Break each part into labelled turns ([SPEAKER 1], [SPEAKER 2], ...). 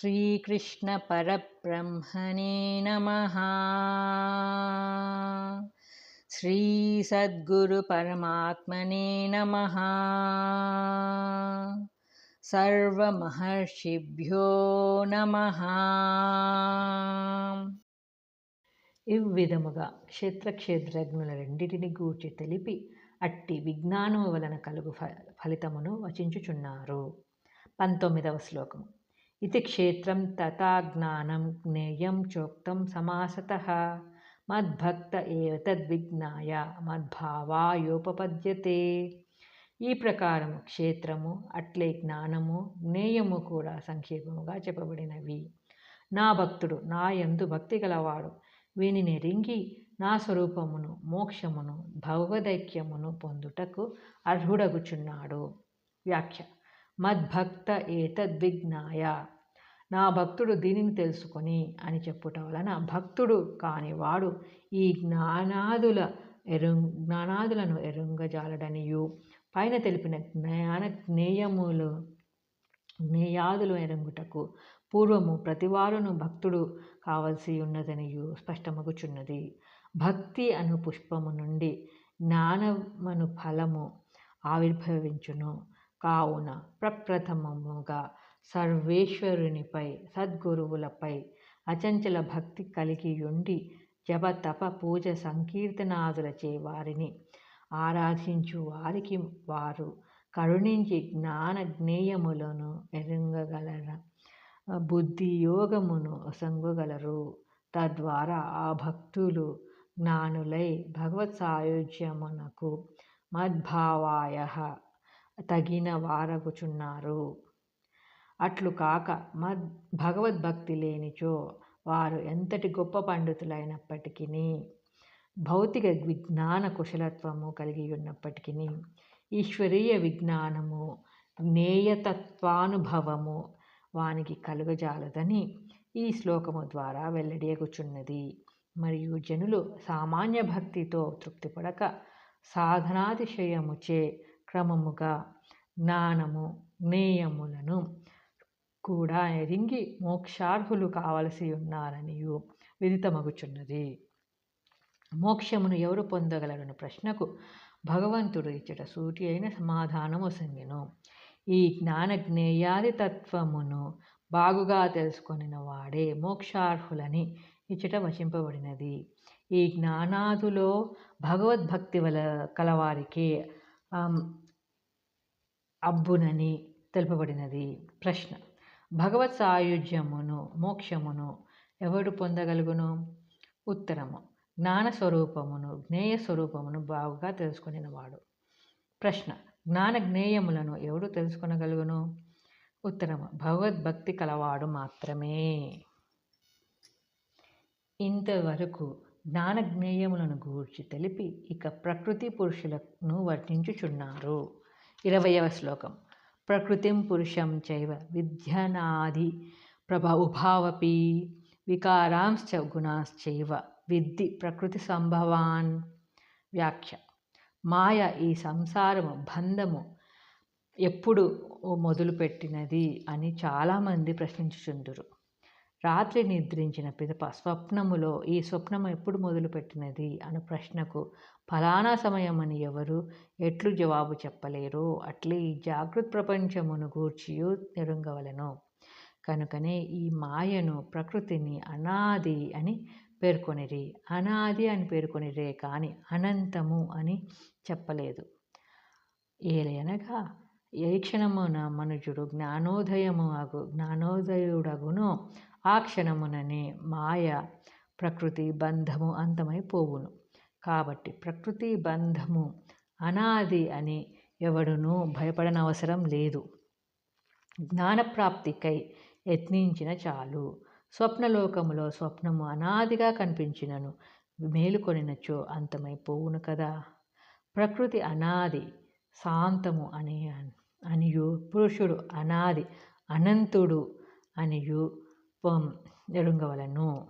[SPEAKER 1] श्रीकृष्णपरब्रह्मणे नमः श्रीसद्गुरुपरमात्मने नमः సర్వమహర్షిభ్యో నమ ఇవ్విధముగా క్షేత్రక్షేత్రజ్ఞుల రెండిటిని గూర్చి తెలిపి అట్టి విజ్ఞానము వలన కలుగు ఫ ఫలితమును వచించుచున్నారు పంతొమ్మిదవ శ్లోకము ఇది క్షేత్రం తథా జ్ఞానం జ్ఞేయం చోక్తం సమాసత మద్భక్త ఏవ తద్విజ్ఞాయ మద్భావాయోపపద్యతే ఈ ప్రకారము క్షేత్రము అట్లే జ్ఞానము జ్ఞేయము కూడా సంక్షేపముగా చెప్పబడినవి. నా భక్తుడు నా ఎందు భక్తి గలవాడు. వీనిని రింగి నా స్వరూపమును మోక్షమును భౌవదైక్యమును పొందుటకు అర్హుడగుచున్నాడు. వ్యాఖ్య. మద్భక్త ఏతద్విజ్ఞాయ నా భక్తుడు దీనిని తెలుసుకొని అని చెప్పుట వలన భక్తుడు కానివాడు ఈ జ్ఞానాదుల ఎరు జ్ఞానాదులను ఎరుంగజాలడనియు. పైన తెలిపిన జ్ఞాన జ్ఞేయములు జ్ఞేయాదులు ఎరంగుటకు పూర్వము ప్రతివారును భక్తుడు కావలసి ఉన్నదనియు స్పష్టమగుచున్నది. భక్తి అను పుష్పము నుండి జ్ఞానమను ఫలము ఆవిర్భవించును. కావున ప్రప్రథమముగా సర్వేశ్వరునిపై సద్గురువులపై అచంచల భక్తి కలిగి ఉండి జప తప పూజ సంకీర్తనాదులచే వారిని ఆరాధించు వారికి వారు కరుణించి జ్ఞాన జ్ఞేయములను ఎరుంగగలర. బుద్ధి యోగమును సంగగలరు. తద్వారా ఆ భక్తులు జ్ఞానులై భగవత్ సాయుజ్యమునకు మద్భావాయ తగిన వారగుచున్నారు. అట్లు కాక మద్ భగవద్భక్తి లేనిచో వారు ఎంతటి గొప్ప పండితులైనప్పటికీ భౌతిక విజ్ఞాన కుశలత్వము కలిగి ఉన్నప్పటికీ ఈశ్వరీయ విజ్ఞానము జ్ఞేయతత్వానుభవము వానికి కలుగజాలదని ఈ శ్లోకము ద్వారా వెల్లడియగుచున్నది. మరియు జనులు సామాన్య భక్తితో తృప్తిపడక సాధనాతిశయముచే క్రమముగా జ్ఞానము జ్ఞేయములను కూడా ఎరింగి మోక్షార్హులు కావలసి ఉన్నారనియు విదితమగుచున్నది. మోక్షమును ఎవరు పొందగలరని ప్రశ్నకు భగవంతుడు ఇచ్చట సూటి అయిన సమాధానము సంగెను. ఈ జ్ఞాన జ్ఞేయాది తత్వమును బాగుగా తెలుసుకొనిన వాడే మోక్షార్హులని ఇచ్చట వచింపబడినది. ఈ జ్ఞానాదులో భగవద్భక్తి వల కలవారికి అబ్బునని తెలుపబడినది ప్రశ్న. భగవత్ సాయుధ్యమును మోక్షమును ఎవడు పొందగలుగును? ఉత్తరము. జ్ఞాన స్వరూపమును జ్ఞేయ స్వరూపమును బాగుగా తెలుసుకునేవాడు ప్రశ్న. జ్ఞాన జ్ఞేయములను ఎవడు తెలుసుకొనగలుగును? ఉత్తరము. భగవద్భక్తి కలవాడు మాత్రమే. ఇంతవరకు జ్ఞానజ్ఞేయములను గూర్చి తెలిపి ఇక ప్రకృతి పురుషులను వర్ణించుచున్నారు ఇరవయవ శ్లోకం. ప్రకృతిం పురుషం చైవ విద్యనాది ప్రభ ఉభావపి వికారాంశ్చ గుణాశ్చైవ విద్ది ప్రకృతి సంభవాన్. వ్యాఖ్య. మాయ ఈ సంసారము బంధము ఎప్పుడు మొదలుపెట్టినది అని చాలామంది ప్రశ్నించుచుందురు. రాత్రి నిద్రించిన పిదప స్వప్నములో ఈ స్వప్నము ఎప్పుడు మొదలుపెట్టినది అను ప్రశ్నకు ఫలానా సమయమని ఎవరు ఎట్లు జవాబు చెప్పలేరు. అట్లే ఈ జాగృత్ ప్రపంచమును గూర్చియు నెరుంగవలను. కనుకనే ఈ మాయను ప్రకృతిని అనాది అని పేర్కొనిరి. అనాది అని పేర్కొనిరే కానీ అనంతము అని చెప్పలేదు. ఏలయనగా ఏ క్షణమున మనుజుడు జ్ఞానోదయము అగు జ్ఞానోదయుడగును ఆ క్షణముననే మాయ ప్రకృతి బంధము అంతమైపోవును కాబట్టి ప్రకృతి బంధము అనాది అని ఎవడునూ భయపడనవసరం లేదు. జ్ఞానప్రాప్తికై యత్నించిన చాలు. స్వప్నలోకములో స్వప్నము అనాదిగా కనిపించినను మేలుకొనినచో అంతమైపోవును కదా? ప్రకృతి అనాది శాంతము అని అనియు పురుషుడు అనాది అనంతుడు అనియు ఎరుంగవలను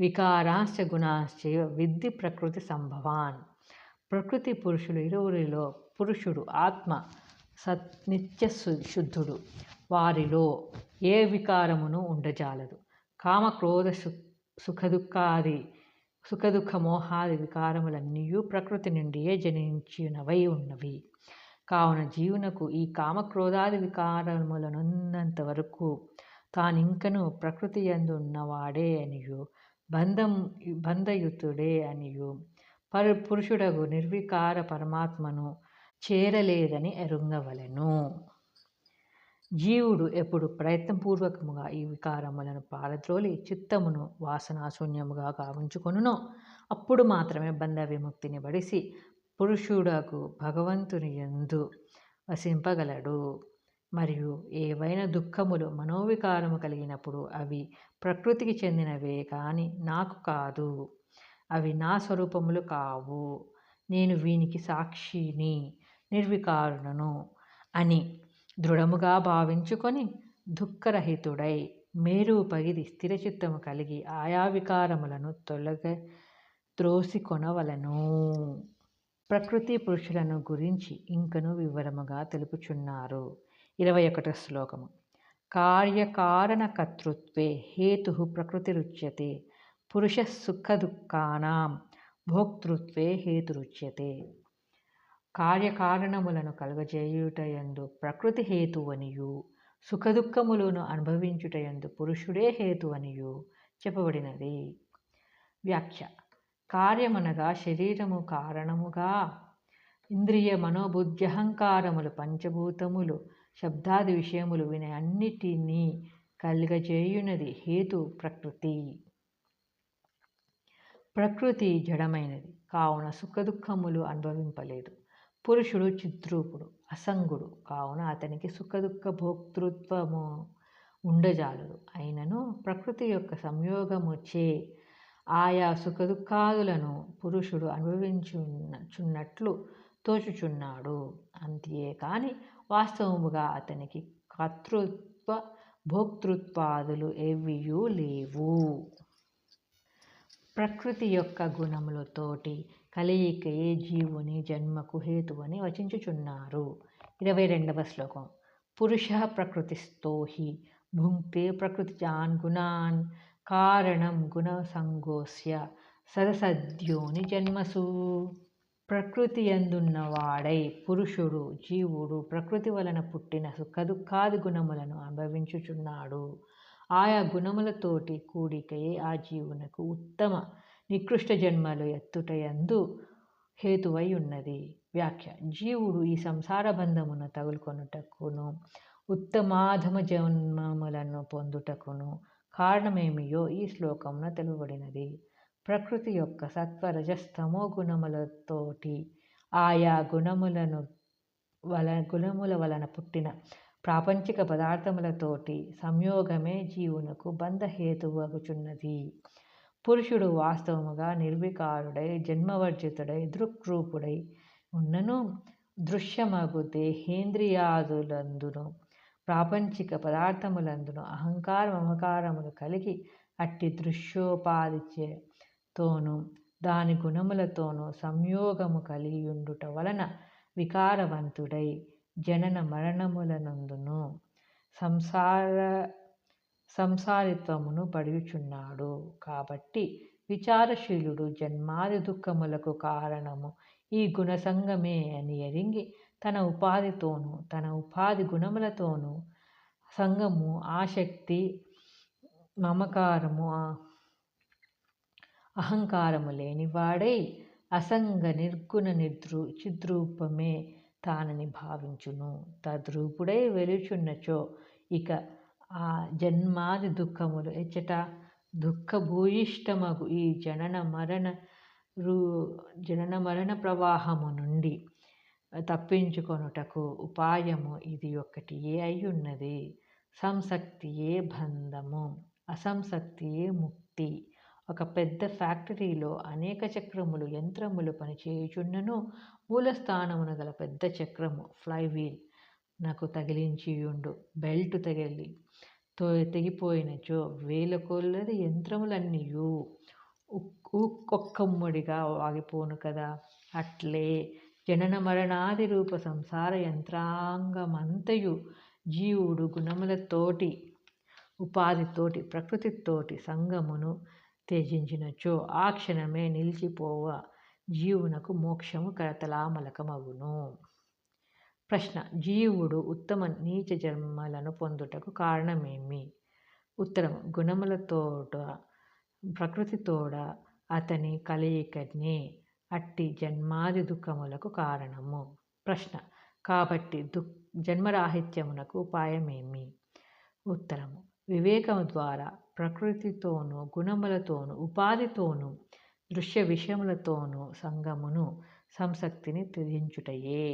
[SPEAKER 1] వికారాశ్చ గుణాశ్చ విద్ధి ప్రకృతి సంభవాన్. ప్రకృతి పురుషులు ఇరువురిలో పురుషుడు ఆత్మ సత్ నిత్య శుద్ధుడు. వారిలో ఏ వికారమును ఉండజాలదు. కామ క్రోధ సు సుఖదుఖాది సుఖదుఖ మోహాది వికారములన్నీ ప్రకృతి నుండియే జనించినవై ఉన్నవి. కావున జీవునకు ఈ కామక్రోధాది వికారములనున్నంత వరకు తానింకను ప్రకృతి యందు ఉన్నవాడే అనియు బంధం బంధయుతుడే అనియు. పరు పురుషుడగు నిర్వికార పరమాత్మను చేరలేదని ఎరుంగవలెను. జీవుడు ఎప్పుడు ప్రయత్నపూర్వకముగా ఈ వికారములను పారద్రోలి చిత్తమును వాసనాశూన్యముగా గావించుకొనునో అప్పుడు మాత్రమే బంధ విముక్తిని బడిసి పురుషుడకు భగవంతుని యందు వసింపగలడు. మరియు ఏవైనా దుఃఖములు మనోవికారము కలిగినప్పుడు అవి ప్రకృతికి చెందినవే కానీ నాకు కాదు. అవి నా స్వరూపములు కావు. నేను వీనికి సాక్షిని నిర్వికారుణను అని దృఢముగా భావించుకొని దుఃఖరహితుడై మేరు పగిది స్థిరచిత్తము కలిగి ఆయా వికారములను తొలగ త్రోసికొనవలను. ప్రకృతి పురుషులను గురించి ఇంకను వివరముగా తెలుపుచున్నారు. ఇరవై ఒకట శ్లోకము. కార్యకారణకర్తృత్వే హేతు ప్రకృతిరుచ్యతే పురుష సుఖదుఖానాం భోక్తృత్వే హేతురుచ్యతే. కార్యకారణములను కలుగజేయుటయందు ప్రకృతి హేతువనియు సుఖదుఖములను అనుభవించుటయందు పురుషుడే హేతువనియు చెప్పబడినది. వ్యాఖ్య. కార్యమనగా శరీరము కారణముగా ఇంద్రియ మనోబుద్ధ్యహంకారములు పంచభూతములు శబ్దాది విషయములు వినే అన్నిటినీ కలుగజేయునది హేతు ప్రకృతి. ప్రకృతి జడమైనది కావున సుఖదుఖములు అనుభవింపలేదు. పురుషుడు చిద్రూపుడు అసంగుడు కావున అతనికి సుఖదుఖ భోక్తృత్వము ఉండజాలదు అయినను ప్రకృతి యొక్క సంయోగముచే ఆయా సుఖదుఖాదులను పురుషుడు అనుభవించుచున్నట్లు తోచుచున్నాడు. అంతే కానీ వాస్తవముగా అతనికి కర్తృత్వ భోక్తృత్వాదులు ఏవియూ లేవు. ప్రకృతి యొక్క గుణములతోటి కలయికయే జీవుని జన్మకు హేతువని వచించుచున్నారు. ఇరవై రెండవ శ్లోకం. పురుష ప్రకృతిస్థో హి భుంక్తే ప్రకృతిజాన్ గుణాన్ కారణం గుణసంగోస్య సరసద్యోని జన్మసు. ప్రకృతి ఎందున్నవాడై పురుషుడు జీవుడు ప్రకృతి వలన పుట్టిన సుఖదుఖాది గుణములను అనుభవించుచున్నాడు. ఆయా గుణములతోటి కూడికయే ఆ జీవునకు ఉత్తమ నికృష్ట జన్మలు ఎత్తుటయందు హేతువై ఉన్నది వ్యాఖ్య. జీవుడు ఈ సంసార బంధమును తగులుకొనుటకును ఉత్తమాధమ జన్మములను పొందుటకును కారణమేమియో ఈ శ్లోకమున తెలువబడినది. ప్రకృతి యొక్క సత్వరజస్తమో గుణములతోటి ఆయా గుణములను వల గుణముల వలన పుట్టిన ప్రాపంచిక పదార్థములతోటి సంయోగమే జీవునకు బంధహేతువగుచున్నది. పురుషుడు వాస్తవముగా నిర్వికారుడై జన్మవర్జితుడై దృక్రూపుడై ఉన్నను దృశ్యమగు దేహేంద్రియాదులందును ప్రాపంచిక పదార్థములందును అహంకార మమకారములు కలిగి అట్టి తోనూ దాని గుణములతోనూ సంయోగము కలిగియుండుట వలన వికారవంతుడై జనన మరణములనందును సంసార సంసారిత్వమును పడుచున్నాడు కాబట్టి విచారశీలుడు జన్మాది దుఃఖములకు కారణము ఈ గుణసంగమే అని ఎరింగి తన ఉపాధితోనూ తన ఉపాధి గుణములతోనూ సంగము ఆసక్తి మమకారము అహంకారము లేనివాడై అసంగ నిర్గుణ నిద్రు చిద్రూపమే తానని భావించును. తద్రూపుడై వెలుచున్నచో ఇక ఆ జన్మాది దుఃఖములు ఎచ్చట దుఃఖభూయిష్టమగు ఈ జనన మరణ రూ జనన మరణ ప్రవాహము నుండి తప్పించుకొనుటకు ఉపాయము ఇది ఒక్కటియే అయ్యున్నది. సంసక్తియే బంధము అసంసక్తియే ముక్తి. ఒక పెద్ద ఫ్యాక్టరీలో అనేక చక్రములు యంత్రములు పనిచేయుచున్నను మూలస్థానమున గల పెద్ద చక్రము ఫ్లైవీల్ నాకు తగిలించియుండు. బెల్ట్ తగిలి తో తెగిపోయినచో వేల కొల్లది యంత్రములన్నీయు. ఒక్కమ్మడిగా ఆగిపోను కదా. అట్లే జనన మరణాది రూప సంసార యంత్రాంగమంతయు జీవుడు గుణములతోటి ఉపాధితోటి ప్రకృతితోటి సంగమును త్యజించినచో ఆ క్షణమే నిలిచిపోవ. జీవునకు మోక్షము కరతలామలకమగును. ప్రశ్న. జీవుడు ఉత్తమ నీచ జన్మలను పొందుటకు కారణమేమి? ఉత్తరం. గుణములతోట ప్రకృతితోడ అతని కలయికనే. అట్టి జన్మాది దుఃఖములకు కారణము. ప్రశ్న. కాబట్టి దుః జన్మరాహిత్యమునకు ఉపాయమేమి? ఉత్తరము. వివేకము ద్వారా ప్రకృతితోనూ గుణములతోనూ ఉపాధితోనూ దృశ్య విషయములతోనూ సంగమును సంసక్తిని త్యజించుటయే